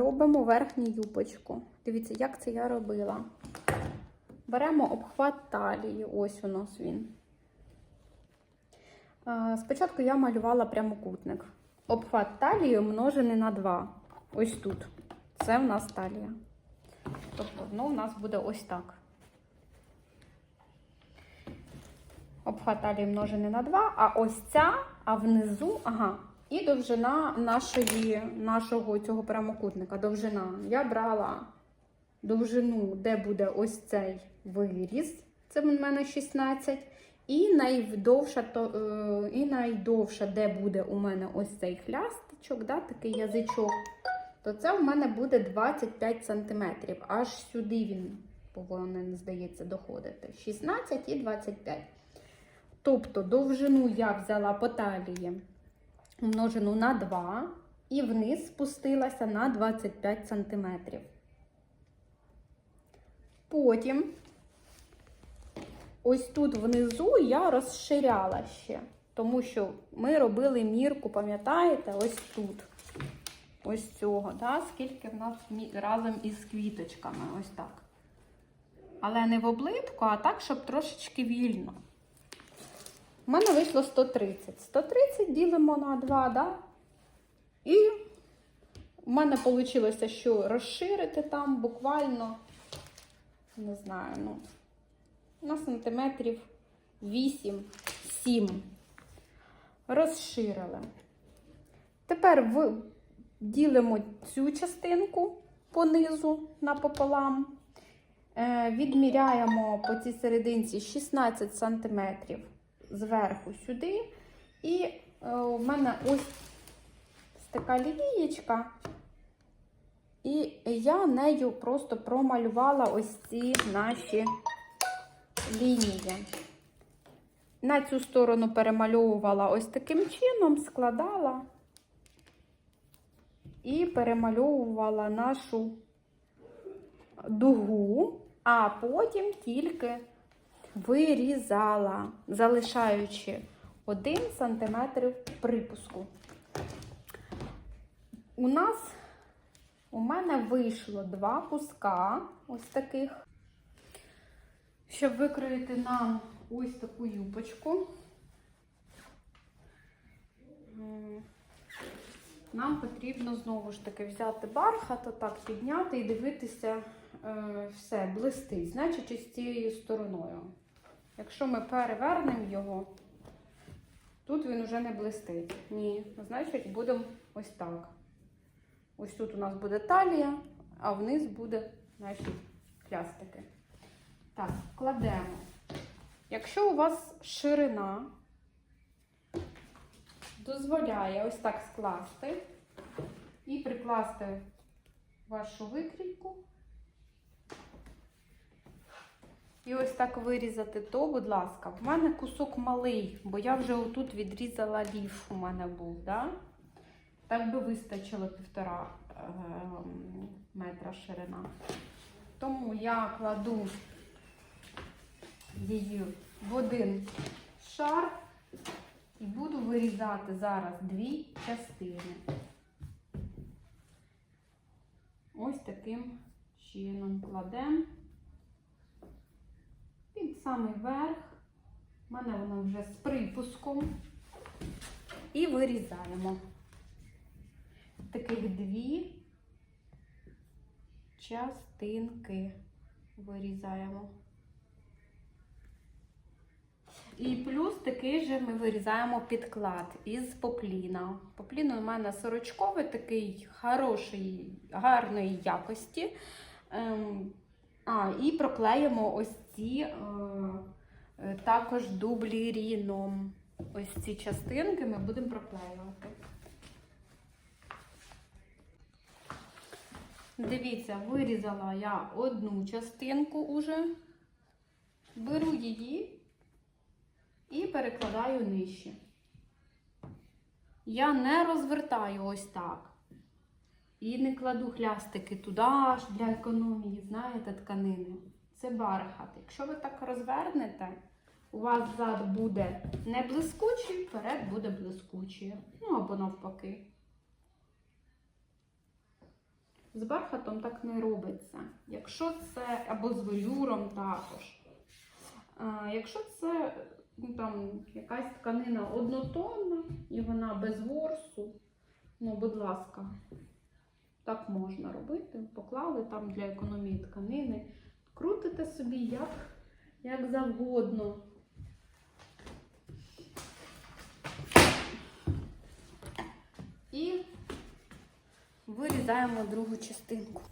робимо верхню юбочку. Дивіться, як це я робила. Беремо обхват талії, ось у нас він. Е, Спочатку я малювала прямокутник. Обхват талії множений на 2. Ось тут. Це в нас талія. Тобто воно в нас буде ось так. Обхват талії множений на 2, а ось ця, а внизу, ага, і довжина нашої, нашого цього прямокутника. Довжина. Я брала довжину, де буде ось цей виріз, це в мене 16. І найдовша, то, е, і найдовша, де буде у мене ось цей хлястичок, да, такий язичок, то це у мене буде 25 см. Аж сюди він повинен, здається, доходити. 16 і 25. Тобто довжину я взяла по талії умножену на 2 і вниз спустилася на 25 см. Потім ось тут внизу я розширяла ще, тому що ми робили мірку, пам'ятаєте, ось тут. Ось цього, да? скільки в нас разом із квіточками, ось так. Але не в облитку, а так, щоб трошечки вільно. У мене вийшло 130. 130 ділимо на 2, да? І в мене вийшло, що розширити там буквально, не знаю, ну, на сантиметрів 8-7. Розширили. Тепер в... ділимо цю частинку по низу напополам. Е, відміряємо по цій серединці 16 см зверху сюди. І е, у мене ось така лінієчка. І я нею просто промалювала ось ці наші лінії. На цю сторону перемальовувала ось таким чином, складала і перемальовувала нашу дугу, а потім тільки вирізала, залишаючи 1 см припуску. У нас у мене вийшло два куска ось таких. Щоб викроїти нам ось таку юбочку, нам потрібно знову ж таки взяти бархат, отак підняти і дивитися, е, все, блистить, значить, ось цією стороною. Якщо ми перевернемо його, тут він вже не блистить. Ні, значить, будемо ось так. Ось тут у нас буде талія, а вниз буде наші хлястики. Так, кладемо. Якщо у вас ширина дозволяє ось так скласти і прикласти вашу викрійку, і ось так вирізати, то, будь ласка, в мене кусок малий, бо я вже отут відрізала ліф у мене був, да? так би вистачило півтора е, метра ширина. Тому я кладу її в один шар і буду вирізати зараз дві частини. Ось таким чином кладемо самий верх. У мене воно вже з припуском. І вирізаємо таких дві частинки вирізаємо. І плюс такий же ми вирізаємо підклад із попліна. Поплін у мене сорочковий, такий хороший, гарної якості. А, і проклеїмо ось ці е, е, також дубліріном. Ось ці частинки ми будемо проклеювати. Дивіться, вирізала я одну частинку уже, беру її і перекладаю нижче. Я не розвертаю ось так. І не кладу хлястики туди аж для економії, знаєте, тканини. Це бархат. Якщо ви так розвернете, у вас зад буде не блискучий, вперед буде блискучий. Ну або навпаки. З бархатом так не робиться. Якщо це або з велюром також. Якщо це ну, там, якась тканина однотонна і вона без ворсу, ну, будь ласка, так можна робити. Поклали там для економії тканини. Крутите собі як, як завгодно. І вирізаємо другу частинку.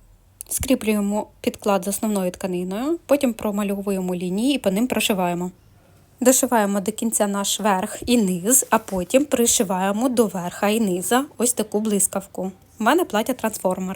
Скріплюємо підклад з основною тканиною, потім промальовуємо лінії і по ним прошиваємо. Дошиваємо до кінця наш верх і низ, а потім пришиваємо до верха і низа ось таку блискавку. У мене плаття трансформер.